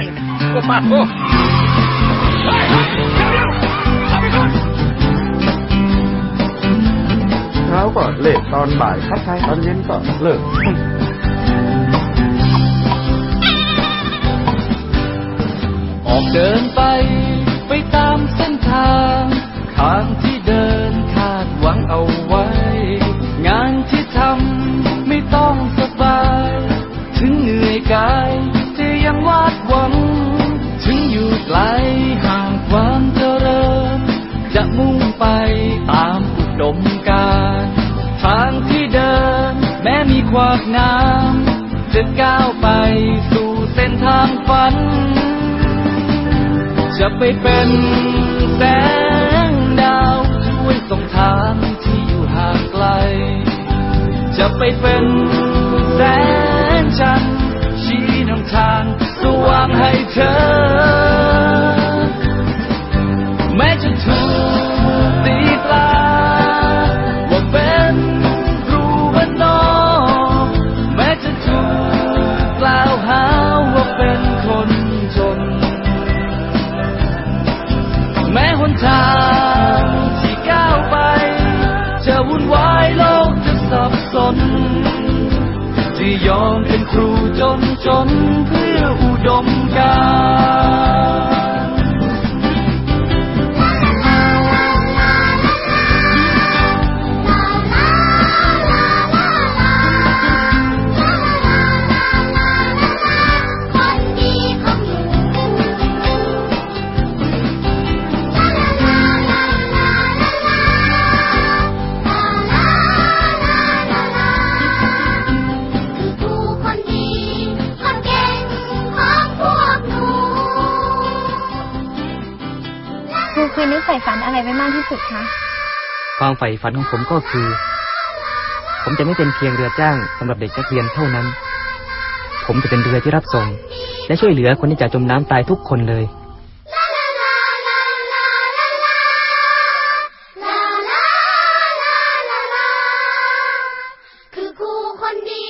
ยก็มาโอ้เฮ้ยเฮ้ยเดี๋ยวเดี๋ยวเอาไปก่อนเช้าก็เลทตอนบ่ายคัดไทยตอนเย็นก็เลิกออกเดินไปไปตามเส้นทางทางที่เดินคาดหวังเอาไว้ งานที่ทำไม่ต้องสบาย ถึงเหนื่อยกายแต่ ยังวาดหวัง ถึงอยู่ไกลห่างความเจริญ จะมุ่งไปตามอุดมการทางที่เดิน แม้มีขวากน้ำจะก้าวไปสู่เส้นทางฝัน จะไปเป็นแสงดาวช่วยส่งทางที่อยู่ห่างไกล จะไปเป็นแสงจันทร์ ชี้นำทางสว่างให้เธอ แม้จะถูกตีตราว่าเป็นครูบ้านนอกแม้จะถูกกล่าวหาว่าเป็นคนจน แม้หนทางที่ก้าวไป จะวุ่นวายโลกจะสับสน ที่ยอมเป็นครู จนจนเพื่ออุดมการ คืนนี้ใฝ่ฝันอะไรไว้มากที่สุดคะความใฝ่ฝันของผมก็คือ ผมจะไม่เป็นเพียงเรือจ้างสำหรับเด็กนักเรียนเท่านั้น ผมจะเป็นเรือที่รับส่ง และช่วยเหลือคนที่จะจมน้ำตายทุกคนเลยคือครูคนดี